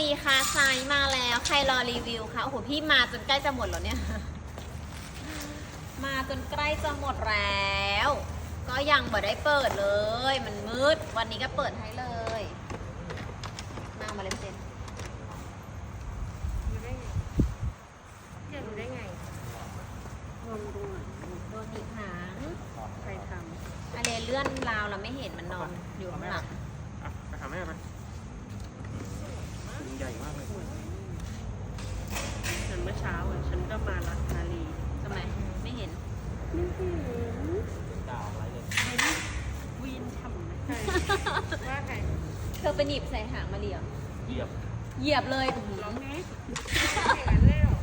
ลีคาไซส์มาแล้วใครรอรีวิวคะโอ้โหพี่มาจนใกล้จะหมดแล้วเนี่ย มาจนใกล้จะหมดแล้ว ก็ยังบ่ได้เปิดเลย มันมืด วันนี้ก็เปิดให้เลย มามาเลยเจนรู้ได้ไงอยากรู้ได้ไงโดนดูโดนหนีบหางใครทอะไรเลื่อนราวเราไม่เห็นมันนอนอยู่ข้างหลัง อะไปหาแม่ไปถุงใหญ่มากเลยำฉันเมื่อเช้าอะฉันก็มาลักนาลี ทำไม ไม่เห็น ไม่เห็น ดาวอะไรเลย วีนทำไหมใครว่าใคร เธอไปหนีบใส่หางมาเรียว เหยียบ เห ยียบเลยอื้อหือร้องไงอย่างนั้นเลยเหรอ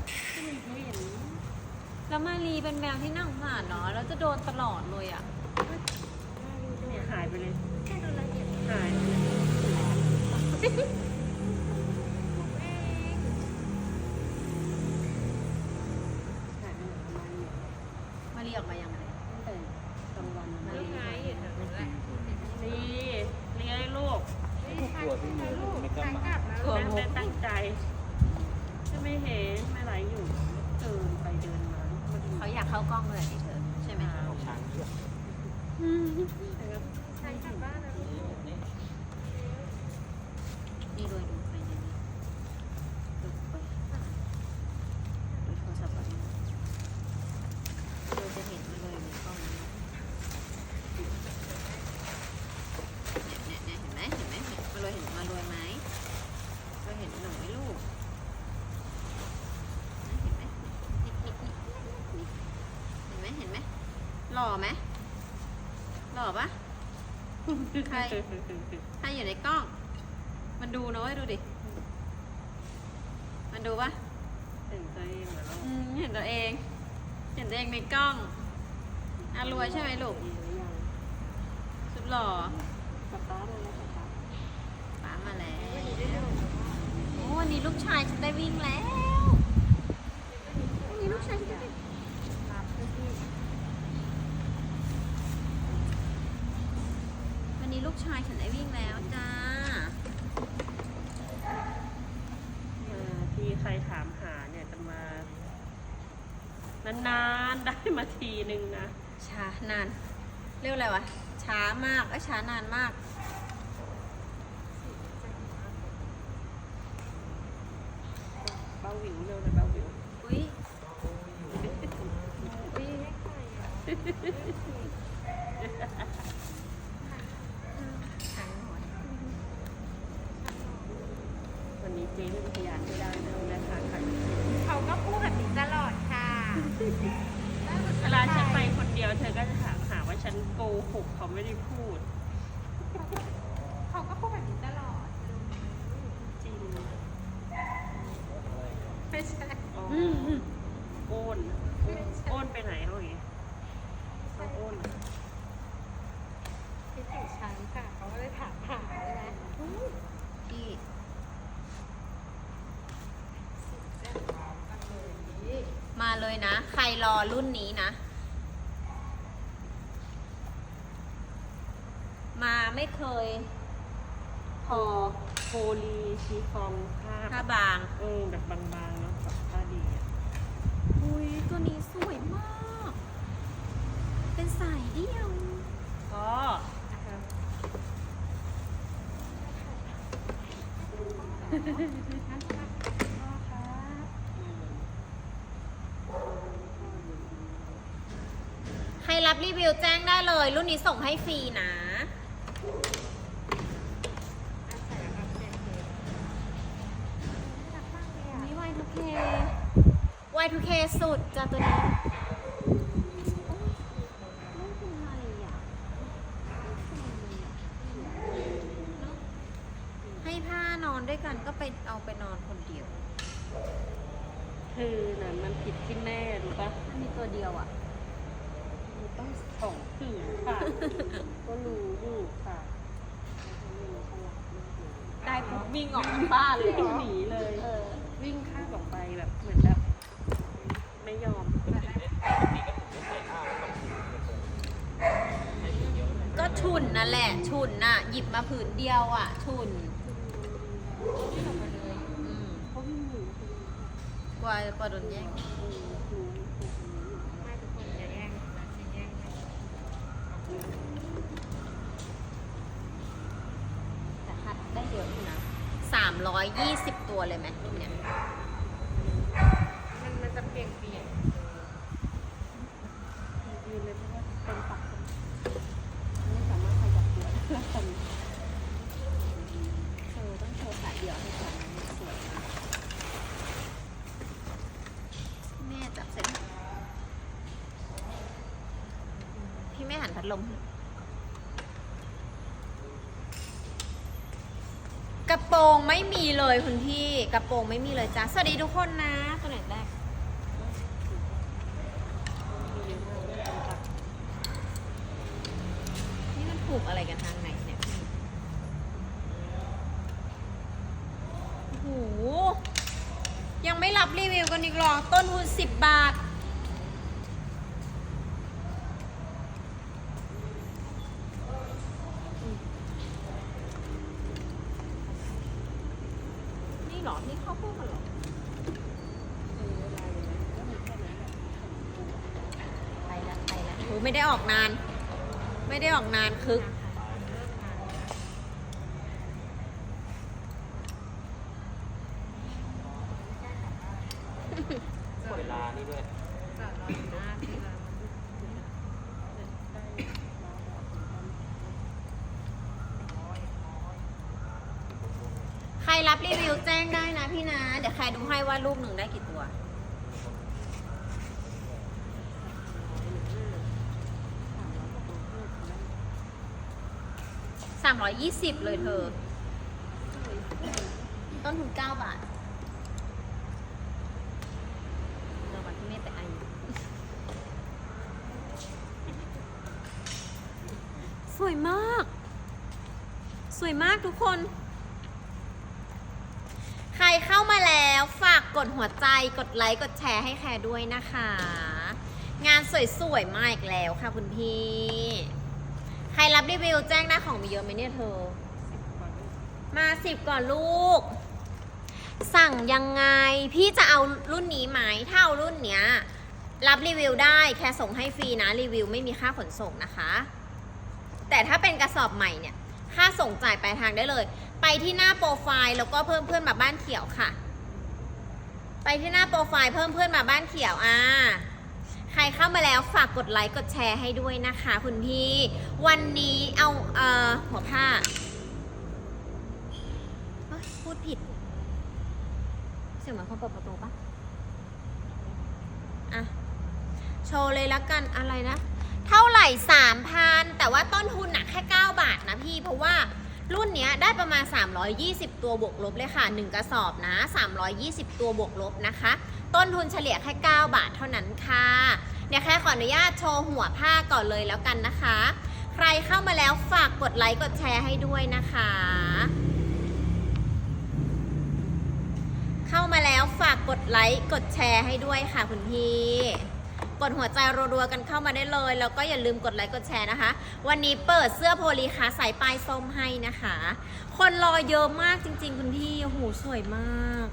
ไม่เห็นแล้วมารีเป็นแมวที่น่าสงสารเนาะแล้วจะโดนตลอดเลยอะ เนี่ยหายไปเลยแค่ดูละเอียดหายไปเลยหายไปไหนประมาณเนี่ยมารีออกมายังไง ตั้งแต่กลางวัน มา มา รี ไงอยู่แถวนั้นแหละนี่เลี้ยงให้ลูก ตัวที่มือไม่กล้ามา แม่ไม่ตั้งใจจะไม่เห็นไม่ไหลอยู่เดินไปเดินมามาดู เขาอยากเข้ากล้องเลยดิเธอใช่ไหม เอาช้างเชือก ใช้กลับบ้านแล้ว นี่ด้วยดูไปในนี้ดูไปดูโทรศัพท์ก่อนเราจะเห็นมาเลยในกล้องนี้เนี่ยเนี่ยเนี่ยเห็นไหมเห็นไหมเห็นมาเลยเห็นมาเลยไหมเราเห็นหนูไหมลูกเห็นไหมนิดนิดนิดนิดเห็นไหมเห็นไหม หล่อไหมหล่อปะใครถ้าอยู่ในกล้อง มันดูนะเว้ยดูดิ มันดูปะเห็นตัวเองเหรออืมเห็นตัวเอง เห็นตัวเองในกล้องอารวยใช่ไหมลูกดีหรือยังสุดหล่อสตาร์ทเลยนะสตาร์ทป้ามาแล้วโอ้วันนี้ลูกชายฉันได้วิ่งแล้ววันนี้ลูกชายฉันได้วิ่ง รับที่ วันนี้ลู กชายฉันได้วิ่งแล้วจ้ามาที่ใครถามหาเนี่ยจะมา นานๆ ได้มาทีนึงนะ ช้านาน เรียกอะไรวะ ช้ามากเอ้ยช้านานมาก เบาหวิวเร็วเลยเบาหวิว อุ้ย หางหอย วันนี้เจ๊เป็นพยานไม่ได้นะนะคะค่ะ เขาก็พูดแบบนี้ตลอดค่ะ เวลาฉันไปคนเดียวเธอก็จะถามหาว่าฉันโกหกเขาไม่ได้พูด เขาก็พูดแบบนี้ตลอด จริง ไม่ใช่ อ๋อโอนโอนไปไหนเขาอย่างงี้เขาโอน คิดถึงฉันค่ะ เขาก็เลยถามหาใช่ไหม พี่ มาเลยนะ ใครรอรุ่นนี้นะ มาไม่เคย พอโพลีชีฟองผ้าถ้าบางเออแบบบางๆเนาะแบบผ้าดีอะอุ้ยตัวนี้สวยมาก เป็นสายเดี่ยว ก็อืม ใครรับรี วิวแจ้งได้เลย รุ่นนี้ส่งให้ฟรีนะนี่ Y2K Y2K สุดจ้ะตัวนี้โอ๊ยไม่เป็นไรอะเนอะให้ผ้านอนด้วยกันก็ไปเอาไปนอนคนเดียว คือนั้นมันผิดที่แม่รู้ปะ มันมีตัวเดียวอะ มันต้องสองผืนค่ะ ก็รู้อยู่ค่ะ วิ่งออกจากบ้านเลยหนีเลยเออวิ่งข้ามออกไปแบบเหมือนแบบ ไม่ยอม ก็ฉุนนั่นแหละ ฉุนน่ะ หยิบมาผืนเดียวอะ ฉุนวิ่งออกมาเลยอืมเขาวิ่งหนีกลัวกลัวโดนแย่ง ไม่ทุกคนอย่าแย่งนะอย่าแย่งนะแ320 ตัวเลยไหมเนี่ย มันมันจะเปลี่ยนเปลี่ยน ไม่มีเลยคุณพี่กระโปรงไม่มีเลยจ้าสวัสดีทุกคนนะตัวไหนแรกนี่มันปลูกอะไรกันทางไหนเนี่ยโอ้โหยังไม่รับรีวิวกันอีกหรอต้นทุนสิบบาท นี่เหรอ นี่เข้าพวกกันเหรอ ไปแล้วไปแล้วโหไม่ได้ออกนาน ไม่ได้ออกนานคึก เวลานี่ด้วยใครรับรีวิวแจ้งได้นะพี่นะ เดี๋ยวใครดูให้ว่าลูกหนึ่งได้กี่ตัวสามร้อยยี่สิบเลยเธอ ต้นทุนเก้าบาทเดี๋ยววันที่แม่ไปไอสวยมาก ส วยมากทุกคน ใครเข้ามาแล้วฝากกดหัวใจกดไลค์กดแชร์ให้แคร์ด้วยนะคะ งานสวยๆมาอีกแล้วค่ะคุณพี่ ใครรับรีวิวแจ้งได้าของมีเยอะไหมเนี่ยเธอ มาสิบก่อนลูก สั่งยังไงพี่จะเอารุ่นนี้ไหมถ้าเอารุ่นเนี้ยรับรีวิวได้แค่ส่งให้ฟรีนะรีวิวไม่มีค่าขนส่งนะคะ แต่ถ้าเป็นกระสอบใหม่เนี่ย ค่าส่งจ่ายปลายทางได้เลย ไปที่หน้าโปรไฟล์แล้วก็เพิ่มเพื่อนมาบ้านเขียวค่ะ ไปที่หน้าโปรไฟล์เพิ่มเพื่อนมาบ้านเขียวอ่าใครเข้ามาแล้วฝากกดไลค์กดแชร์ให้ด้วยนะคะคุณพี่ วันนี้เอาเอ่อหัวผ้าพูดผิด เสียงเหมือนคนเปิดประตูปะอะ โชว์เลยละกันอะไรนะ เท่าไหร่สามพันแต่ว่าต้นทุนาทนะพี่เพราะว่ารุ่นเนี้ยได้ประมาณ 320 ตัวบวกลบเลยค่ะ 1 กระสอบนะ 320 ตัวบวกลบนะคะ ต้นทุนเฉลี่ยแค่ 9 บาทเท่านั้นค่ะเดี๋ยแค่ขออนุญาตโชว์หัวผ้าก่อนเลยแล้วกันนะคะ ใครเข้ามาแล้วฝากกดไลค์กดแชร์ให้ด้วยนะคะ เข้ามาแล้วฝากกดไลค์กดแชร์ให้ด้วยค่ะคุณพี่ กดหัวใจรัวๆกันเข้ามาได้เลย แล้วก็อย่าลืมกดไลค์กดแชร์นะคะ วันนี้เปิดเสื้อโพลีคาสายปลายส้มให้นะคะ คนรอเยอะมากจริง ๆ คุณพี่โอ้โหสวยมาก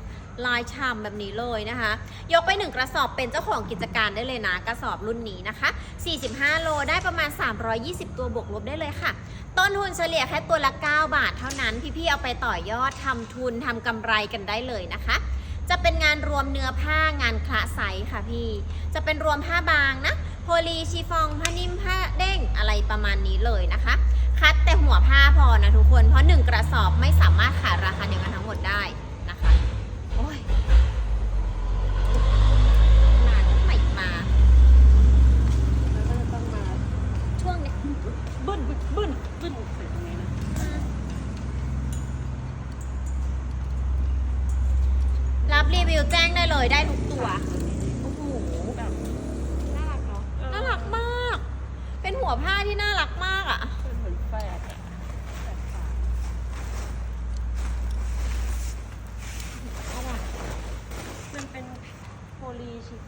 ลายฉ่ำแบบนี้เลยนะคะ ยกไปหนึ่งกระสอบเป็นเจ้าของกิจการได้เลยนะ กระสอบรุ่นนี้นะคะ 45 โลได้ประมาณ 320 ตัวบวกลบได้เลยค่ะต้นทุนเฉลี่ยแค่ตัวละ 9 บาทเท่านั้น พี่ๆเอาไปต่อยอดทำทุนทำกำไรกันได้เลยนะคะ จะเป็นงานรวมเนื้อผ้างานคละไซส์ค่ะพี่ จะเป็นรวมผ้าบางนะโพลีชีฟองผ้านิ่มผ้าเด้งอะไรประมาณนี้เลยนะคะ คัดแต่หัวผ้าพอนะทุกคน เพราะ 1 กระสอบไม่สามารถขายราคาเดียวกันทั้งหมดได้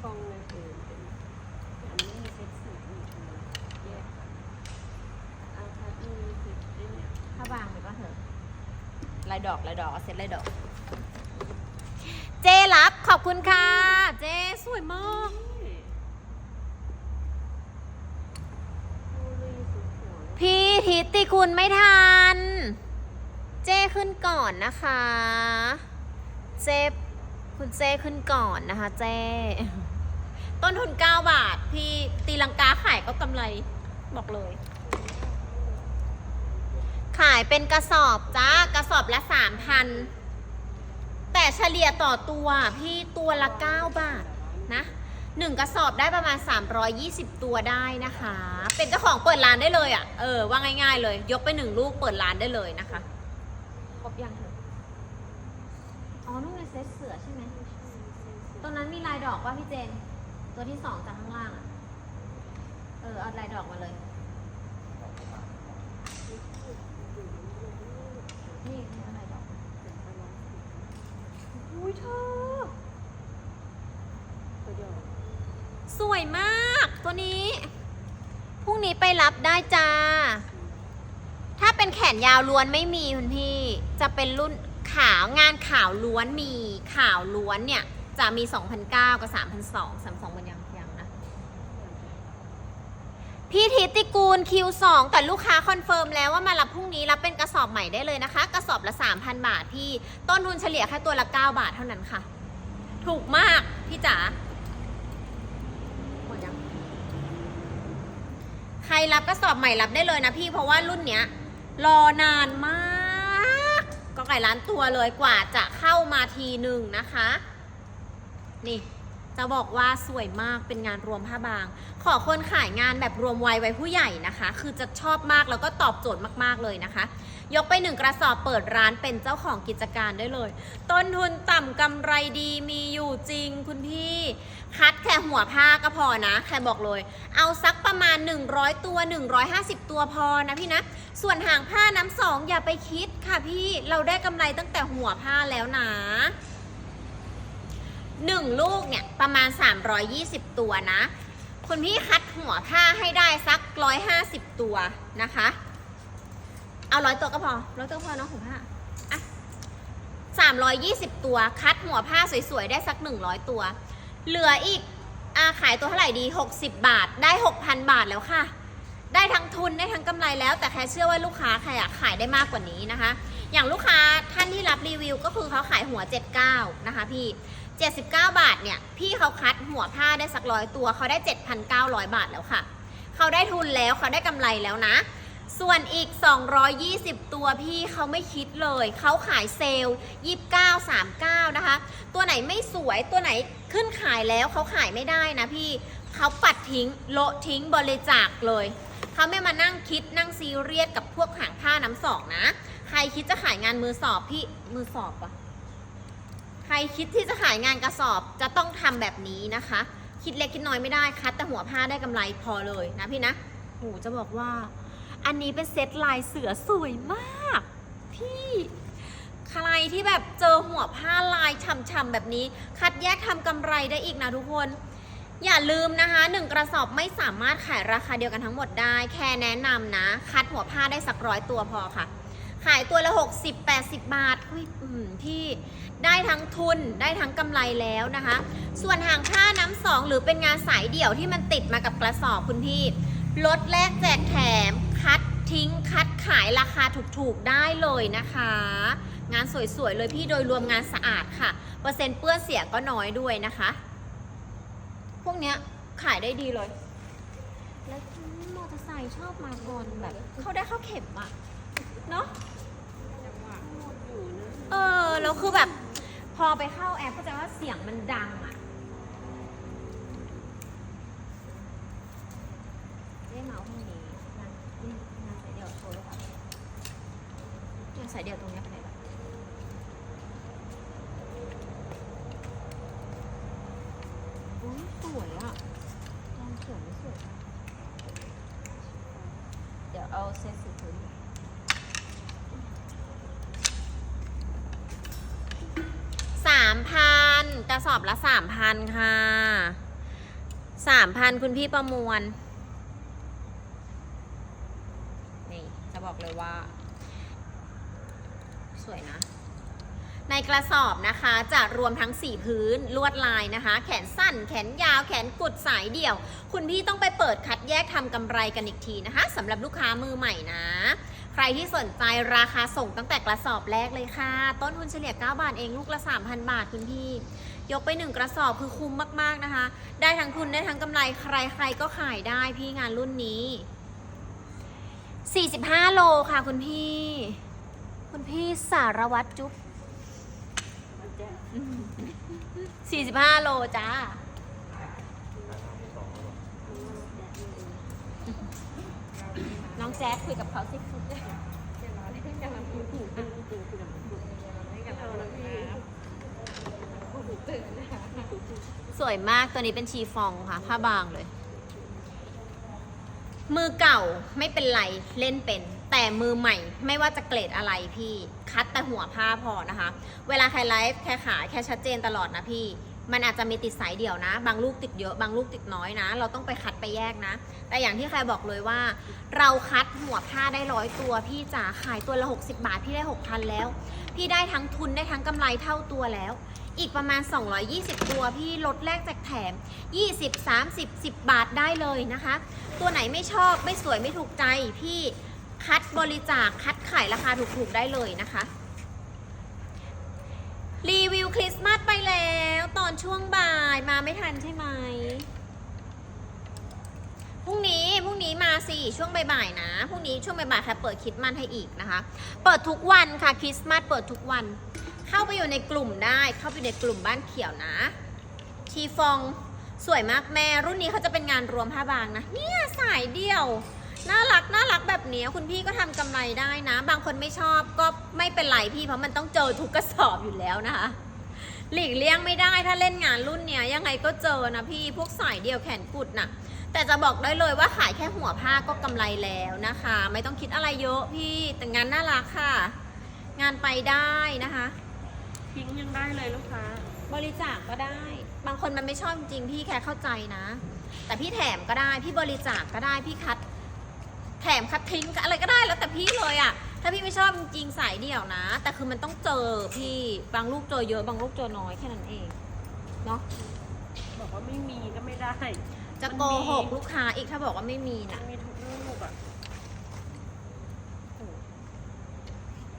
กองเลยคือเป็นอันนี้มีเซ็ตสีอีกนะแยกกัอาค่ะอืมคือไเนี่ยถ้าวางไปก็เถอะลายดอกลายดอกเซ็ตลายดอก เจรับขอบคุณค่ะ เจสวยมาก พี่ทิติคุณไม่ทัน เจขึ้นก่อนนะคะ เจคุณเจขึ้นก่อนนะคะ เจ ต้นทุน 9 บาท พี่ตีลังกาขายก็กำไรบอกเลย ขายเป็นกระสอบจ้ากระสอบละ 3,000 แต่เฉลี่ยต่อตัวพี่ตัวละ 9 บาทนะหนึ่งกระสอบได้ประมาณ 320 ตัวได้นะคะ เป็นเจ้าของเปิดร้านได้เลยอะ่ะ เออ ว่าง่ายๆเลย ยกไปหนึ่งลูกเปิดร้านได้เลยนะคะ ครบยังเถอะอ๋อนู่นในเซตเสือใช่ไหมตรงนั้นมีลายดอกป่ะพี่เจน ตัวที่สองจากข้างล่างอะเออ เอาลายดอกมาเลย นี่เอาลายดอกมาอุ้ยเธอสวยมากตัวนี้ พรุ่งนี้ไปรับได้จ้า ถ้าเป็นแขนยาวล้วนไม่มีคุณพี่ จะเป็นรุ่นขาวงานขาวล้วนมีขาวล้วนเนี่ย จะมี 2,009 กับ3,200 3,2มันยังยังนะ พี่ทิติกูล Q2 แต่ลูกค้าคอนเฟิร์มแล้วว่ามารับพรุ่งนี้รับเป็นกระสอบใหม่ได้เลยนะคะ กระสอบละ 3,000 บาทพี่ ต้นทุนเฉลี่ยแค่ตัวละ 9 บาทเท่านั้นค่ะ ถูกมากพี่จ๋าหมดยังใครรับกระสอบใหม่รับได้เลยนะพี่เพราะว่ารุ่นเนี้ย รอนานมาก ก็ไก่ล้านตัวเลยกว่าจะเข้ามาทีหนึ่งนะคะ นี่ จะบอกว่าสวยมากเป็นงานรวมผ้าบาง ขอคนขายงานแบบรวมวัยไว้ผู้ใหญ่นะคะ คือจะชอบมากแล้วก็ตอบโจทย์มากๆเลยนะคะ ยกไปหนึ่งกระสอบเปิดร้านเป็นเจ้าของกิจการได้เลย ต้นทุนต่ำกำไรดีมีอยู่จริงคุณพี่ คัดแค่หัวผ้าก็พอนะ ใครบอกเลย เอาสักประมาณ 100 ตัว 150 ตัวพอนะพี่นะ ส่วนหางผ้าน้ำสองอย่าไปคิดค่ะพี่ เราได้กำไรตั้งแต่หัวผ้าแล้วนะ หนึ่งลูกเนี่ยประมาณ 320 ตัวนะ คุณพี่คัดหัวผ้าให้ได้สัก 150 ตัวนะคะ เอาร้อยตัวก็พอร้อยตัวพอเนาะหัวผ้าอะ320 ตัวคัดหัวผ้าสวยๆ ได้สัก 100 ตัว เหลืออีกอาขายตัวเท่าไหร่ดี 60 บาทได้ 6,000 บาทแล้วค่ะ ได้ทั้งทุนได้ทั้งกำไรแล้ว แต่แค่เชื่อว่าลูกค้าใครอะขายได้มากกว่านี้นะคะ อย่างลูกค้าท่านที่รับรีวิวก็คือเขาขายหัว 79 นะคะพี่ 79 บาทเนี่ย พี่เขาคัดหัวผ้าได้สักร้อยตัว เขาได้ 7,900 บาทแล้วค่ะ เขาได้ทุนแล้วเขาได้กำไรแล้วนะ ส่วนอีก 220 ตัวพี่เขาไม่คิดเลย เขาขายเซลล์29 39 นะคะ ตัวไหนไม่สวยตัวไหนขึ้นขายแล้วเขาขายไม่ได้นะพี่เขาปัดทิ้งโละทิ้งบริจาคเลยเขาไม่มานั่งคิดนั่งซีเรียสกับพวกหางผ้าน้ำสองนะ ใครคิดจะขายงานมือสอบพี่มือสอบปะ ใครคิดที่จะขายงานกระสอบจะต้องทำแบบนี้นะคะ คิดเล็กคิดน้อยไม่ได้คัดแต่หัวผ้าได้กำไรพอเลยนะพี่นะโหจะบอกว่า อันนี้เป็นเซตลายเสือสวยมาก พี่ใครที่แบบเจอหัวผ้าลายฉ่ำๆแบบนี้ คัดแยกทำกำไรได้อีกนะทุกคน อย่าลืมนะคะหนึ่งกระสอบไม่สามารถขายราคาเดียวกันทั้งหมดได้ แค่แนะนำนะ คัดหัวผ้าได้สักร้อยตัวพอค่ะ ขายตัวละ 60 80 บาทอุ้ยอืมพี่ได้ทั้งทุนได้ทั้งกำไรแล้วนะคะ ส่วนหางผ้าน้ำสองหรือเป็นงานสายเดี่ยวที่มันติดมากับกระสอบคุณพี่ลดแลกแจกแถม คัดทิ้งคัดขายราคาถูกๆได้เลยนะคะ งานสวยๆเลยพี่โดยรวมงานสะอาดค่ะ เปอร์เซ็นต์เปื้อนเสียก็น้อยด้วยนะคะ พวกเนี้ยขายได้ดีเลย แล้วมอเตอร์ไซค์ชอบมาก่อนแบบ เข้าได้เข้าเข็มอะเนาะ เออ แล้วคือแบบ พอไปเข้าแอปก็จะว่าเสียงมันดังอะได้เมาส์พรุ่งนี้งานนี่งานสายเดี่ยวโชว์เลยค่ะงานสายเดี่ยวตรงเนี้ยไปไหนละอุ้ยสวยอะลองเขียวไม่สวยอะเดี๋ยวเอาเซตสีพื้นามพันกระสอบละสามพันค่ะสามพันคุณพี่ประมวล นี่ จะบอกเลยว่าสสวยนะ ในกระสอบนะคะ จะรวมทั้ง4พื้นลวดลายนะคะ แขนสั้น แขนยาว แขนกุดสายเดี่ยว คุณพี่ต้องไปเปิดคัดแยกทำกำไรกันอีกทีนะคะสำหรับลูกค้ามือใหม่นะ ใครที่สนใจราคาส่งตั้งแต่กระสอบแรกเลยค่ะ ต้นทุนเฉลี่ย 9 บาทเองลูกละ 3,000 บาทคุณพี่ ยกไปหนึ่งกระสอบคือคุ้มมากๆนะคะ ได้ทั้งทุนได้ทั้งกำไรใครๆก็ขายได้พี่งานรุ่นนี้ 45 โลค่ะคุณพี่ คุณพี่สารวัตรจุ๊บ45 โลจ้า น้องแจ๊คคุยกับเขาสิคุยกำลังพูดถูกเป็นจริงคือแบบไม่กับเราแล้วพี่พูดถูกตื่นนะคะสวยมากตัวนี้เป็นชีฟองค่ะ ผ้าบางเลย มือเก่าไม่เป็นไรเล่นเป็น แต่มือใหม่ไม่ว่าจะเกรดอะไรพี่ คัดแต่หัวผ้าพอนะคะ เวลาใครไลฟ์แค่ขายแค่ชัดเจนตลอดนะพี่ มันอาจจะมีติดสายเดี่ยวนะ บางลูกติดเยอะ บางลูกติดน้อยนะ เราต้องไปคัดไปแยกนะ แต่อย่างที่ใครบอกเลยว่า เราคัดหัวผ้าได้ร้อยตัว พี่จ๋าขายตัวละ 60 บาท พี่ได้ 6,000 แล้ว พี่ได้ทั้งทุนได้ทั้งกำไรเท่าตัวแล้ว อีกประมาณ 220 ตัว พี่ลดแลกแจกแถม 20 30 10 บาทได้เลยนะคะ ตัวไหนไม่ชอบไม่สวยไม่ถูกใจ พี่คัดบริจาคคัดขายราคาถูกๆได้เลยนะคะ รีวิวคริสต์มาสไปแล้ว ตอนช่วงบ่ายมาไม่ทันใช่ไหมพรุ่งนี้พรุ่งนี้มาสิช่วงบ่ายๆนะพรุ่งนี้ช่วงบ่ายๆใครเปิดคริสต์มาสให้อีกนะคะ เปิดทุกวันค่ะคริสต์มาสเปิดทุกวัน เข้าไปอยู่ในกลุ่มได้ เข้าไปในกลุ่มบ้านเขียวนะ ชีฟองสวยมากแม่ รุ่นนี้เขาจะเป็นงานรวมผ้าบางนะ เนี่ยสายเดี่ยวน่ารักน่ารักแบบนี้คุณพี่ก็ทำกำไรได้นะ บางคนไม่ชอบก็ไม่เป็นไรพี่เพราะมันต้องเจอทุกกระสอบอยู่แล้วนะคะ หลีกเลี่ยงไม่ได้ถ้าเล่นงานรุ่นเนี้ยยังไงก็เจอนะพี่พวกสายเดี่ยวแขนกุดน่ะ แต่จะบอกได้เลยว่าขายแค่หัวผ้าก็กำไรแล้วนะคะ ไม่ต้องคิดอะไรเยอะพี่แต่งานน่ารักค่ะ งานไปได้นะคะทิ้งยังได้เลยลูกค้าบริจาคก็ได้ บางคนมันไม่ชอบจริงๆพี่แค่เข้าใจนะ แต่พี่แถมก็ได้พี่บริจาคก็ได้พี่คัด แถมคัดทิ้งก็อะไรก็ได้แล้วแต่พี่เลยอะ ถ้าพี่ไม่ชอบจริงๆสายเดี่ยวนะ แต่คือมันต้องเจอพี่บางลูกเจอเยอะบางลูกเจอน้อยแค่นั้นเองเนาะบอกว่าไม่มีก็ไม่ได้จะโกหกลูกค้าอีกถ้าบอกว่าไม่มีมันะนมีทุกลูกอะ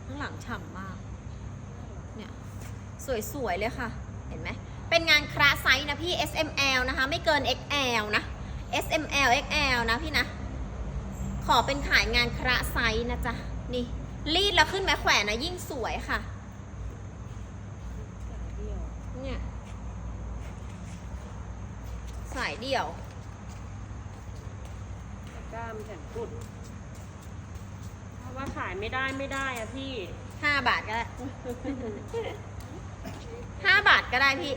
ข้างหลังฉ่ำมาก เนี่ย สวยๆเลยค่ะ เห็นไหมเป็นงานคราไซส์นะพี่ S M L นะคะ ไม่เกิน X L นะ S M L X L นะพี่นะ ขอเป็นขายงานคราไซส์นะจ๊ะ นี่รีดแล้วขึ้นแม่แขวนนะยิ่งสวยค่ะ เนี่ยสายเดี่ยวกล้ามแขนกุดเพราะว่าขายไม่ได้ไม่ได้อะพี่ห้าบาทก็ได้ ห้าบาทก็ได้พี่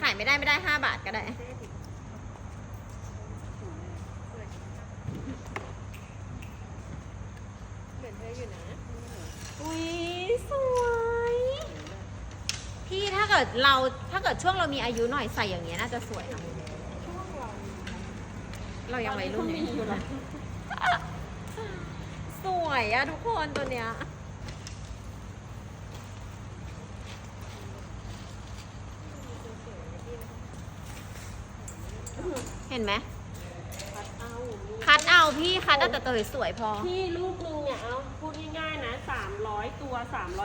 ขายไม่ได้ไม่ได้ห้าบาทก็ได้ เหมือนเธออยู่นะอุ้ยสวย พี่ถ้าเกิดเราถ้าเกิดช่วงเรามีอายุหน่อยใส่อย่างเงี้ยน่าจะสวยนะเรายังวัยรุ่นตอก็มีอยู่แล้วสวยอะทุกคนตัวเนี้ยเห็นไหมเอาคัดเอาพี่คัดเอาแต่ตัวสวยๆพอ พี่ลูกนึง 300 ตัว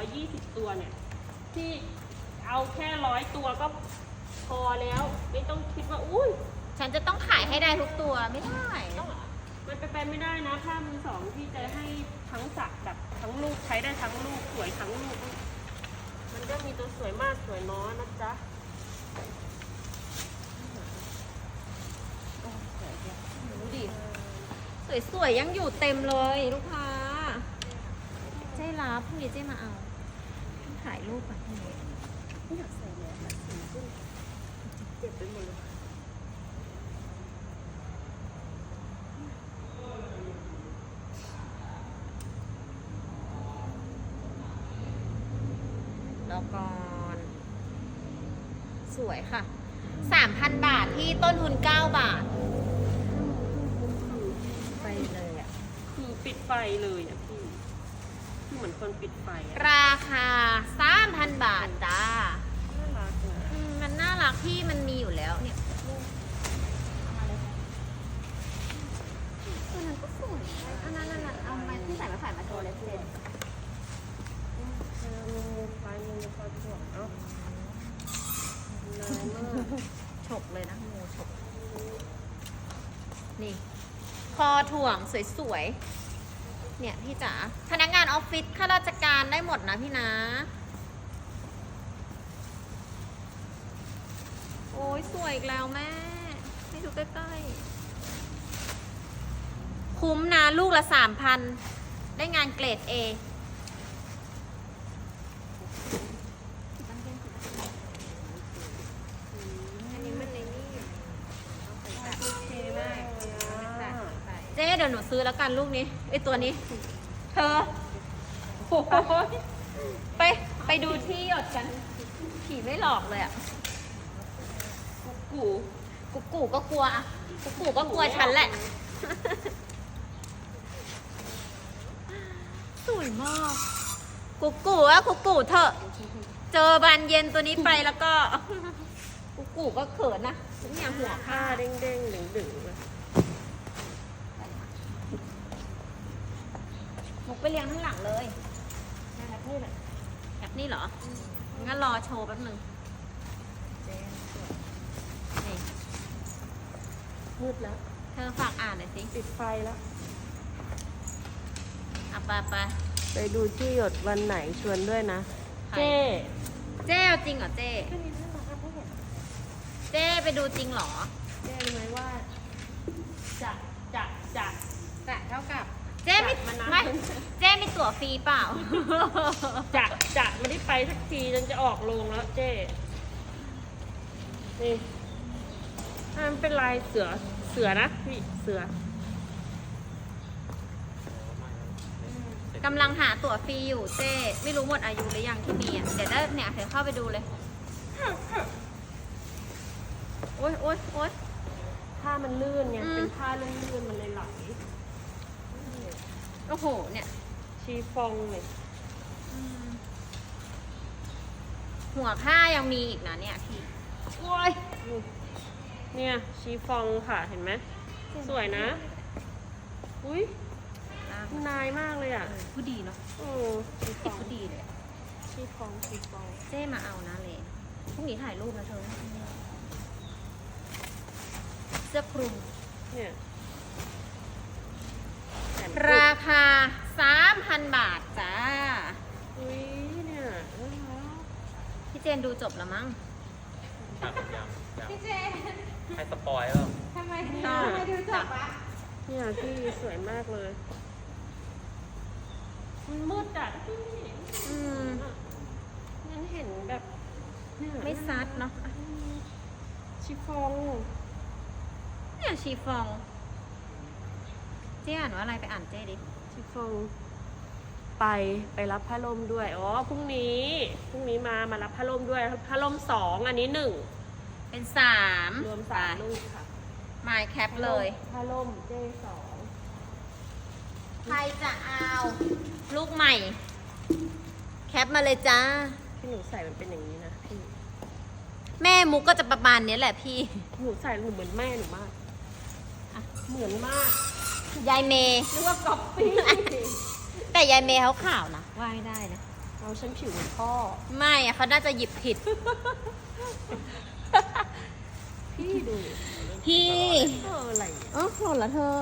320 ตัวเนี่ย ที่เอาแค่ร้อยตัวก็พอแล้ว ไม่ต้องคิดว่าอุ้ยฉันจะต้องขายให้ได้ทุกตัวไม่ได้ ต้มันเป็นไปไม่ได้นะถ้ามือสองที่จะให้ทั้งสระแบบทั้งลูกใช้ได้ทั้งลูกสวยทั้งลูก มันก็มีตัวสวยมากสวยน้อยนะจ๊ะดูดิสวยๆยังอยู่เต็มเลยลูกค้า เจ๊รับพรุ่งนี้เจ๊มาเอาถ่ายรูปก่อนพี่อยากใส่แล้วแบบสีขึ้นเจ็บไปหมดเลย แล้วก่อนสวยค่ะ 3,000 บาทที่ต้นทุน 9 บาท ไปเลยอะ คือปิดไฟเลยอะพี่คือเหมือน มือน คนปิดไฟอะราคาสามพันบาทจ้าน่ารักนะอืมมันน่ารักที่มันมีอยู่แล้วเนี่ยตัวนั้นก็สวยนะอันนั้นนั่นเอามาที่ใส่มาใส่มาโชว์เลยเจนเออมือปลายมือปลายถ่วงเอ้าลายมากฉกเลยนะงูฉกนี่ คอถ่วงสวยๆ เนี่ยพี่จ๋าพนักงานออฟฟิศข้าราช การได้หมดนะพี่นะ โอ้ยสวยอีกแล้วแม่ ให้ดูใกล้ๆ คุ้มนะลูกละสามพัน ได้งานเกรด A อันนี้มันในนี่เคมากเลยอะเจ๊เดี๋ยวหนูซื้อแล้วกันลูกนี้ไอตัวนี้ เธอ ไปไปดูที่หยดกัน ผีไม่หลอกเลยอะกูกุ๊กกูก็กลัวอะกุ๊กกูก็กลัวฉันแหละ สวยมาก กุ๊กกูอะกุ๊กกูเถอะ เจอบานเย็นตัวนี้ไปแล้วก็ กุ๊กกูก็เขินนะเนี่ยหัวผ้าผ้าเด้งเด้งๆดึงดึงๆเลยมุกไปเลี้ยงข้างหลังเลย แบบนี้แหละ แบบ นี้เหรองั้นรอโชว์แป๊บหนึงนี่มืดแล้ว เธอฝากอ่านหน่อยสิปิดไฟแล้ว อะไปไปไปดูที่หยดวันไหนชวนด้วยนะ ใครเจ้เจ๊เอาจริงเหรอเจ๊เจ๊ไปดูจริงเหรอ เจ้รู้ไหมว่าจะจะจะจะเท่ากับเจ๊ไม่จัดมานานไม่เจ๊มีตั๋วฟรีเปล่า จะจะไม่ได้ไปสักทีจนจะออกโรงแล้วเจ้นี่อ่ามันเป็นลายเสือเสือนะพี่เสือกำลังหาตั๋วฟรีอยู่เจ๊ไม่รู้หมดอายุหรือยังที่มีอะเดี๋ยวได้เนี่ยเดี๋ยวเข้าไปดูเลยโอ๊ยโอ๊ยโอ๊ยผ้ามันลื่นไงอืมเป็นผ้าลื่นๆมันเลยไหล โอ้โห เนี่ย ชีฟองเลยหัวผ้ายังมีอีกนะเนี่ยพี่โอ๊ยเนี่ย ชีฟองค่ะเห็นไหมสวยนะ อุ้ยนายมากเลยอะผู้ดีเนาะโอ้ชีฟติดองผู้ดีเลยอะชีฟองชีฟองเจ๊มาเอานะเลยพรุ่งนี้ถ่ายรูปนะเธอเสื้อคลุมเนี่ยแขนกุด ราคา 3,000 บาทจ้า อุ้ยเนี่ยน่ารักพี่เจนดูจบแล้วมั้งครับยังยังพี่เจให้สปอยล์เปล่าทำไมต่อทำไมดูจบอะเนี่ยพี่สวยมากเลย มันมืดจัดพี่อืมยังเห็นแบบเนี่ยไม่ซัดเนาะชีฟอง เนี่ยชีฟองเจ๊อ่านว่าอะไรไปอ่านเจ๊ดิชีฟองไปไปรับพัดลมด้วย อ๋อ พรุ่งนี้ พรุ่งนี้มามารับพัดลมด้วย พัดลมสอง อันนี้หนึ่ง เป็นสามรวมสามลูกค่ะมายแคปเลย พัดลมเจสอง ใครจะเอาลูกใหม่ แคปมาเลยจ้า ที่หนูใส่มันเป็นอย่างนี้นะพี่ แม่มุกก็จะประมาณนี้แหละพี่ หนูใส่หนูเหมือนแม่หนูมากอะเหมือนมาก ยายเมย์นึกว่าก๊อปปี้แต่ยายเมย์เขาขาวนะว่าไม่ได้นะเราฉันผิวเหมือนพ่อ ไม่อะเขาน่าจะหยิบผิด พี่ดูพี่เอออะไรเออหล่นละเธอ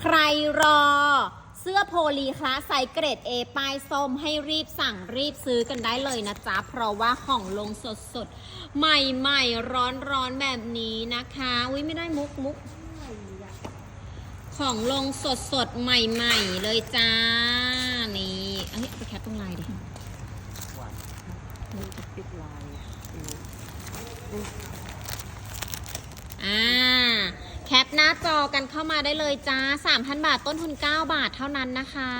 ใครรอ เสื้อโพลีคลาสไซส์เกรด A ป้ายส้มให้รีบสั่งรีบซื้อกันได้เลยนะจ๊ะ เพราะว่าของลงสดสดๆใหม่ๆร้อนร้อนๆ แบบนี้นะคะ อุ้ยไม่ได้มุกมุก ของลงสดสดใหม่ ๆ เลยจ้า นี่เอ้ยไปแคปตรงไลน์ดิปิดลายอืมอ่า แคปหน้าจอกันเข้ามาได้เลยจ้า 3,000 บาทต้นทุน 9 บาทเท่านั้นนะคะ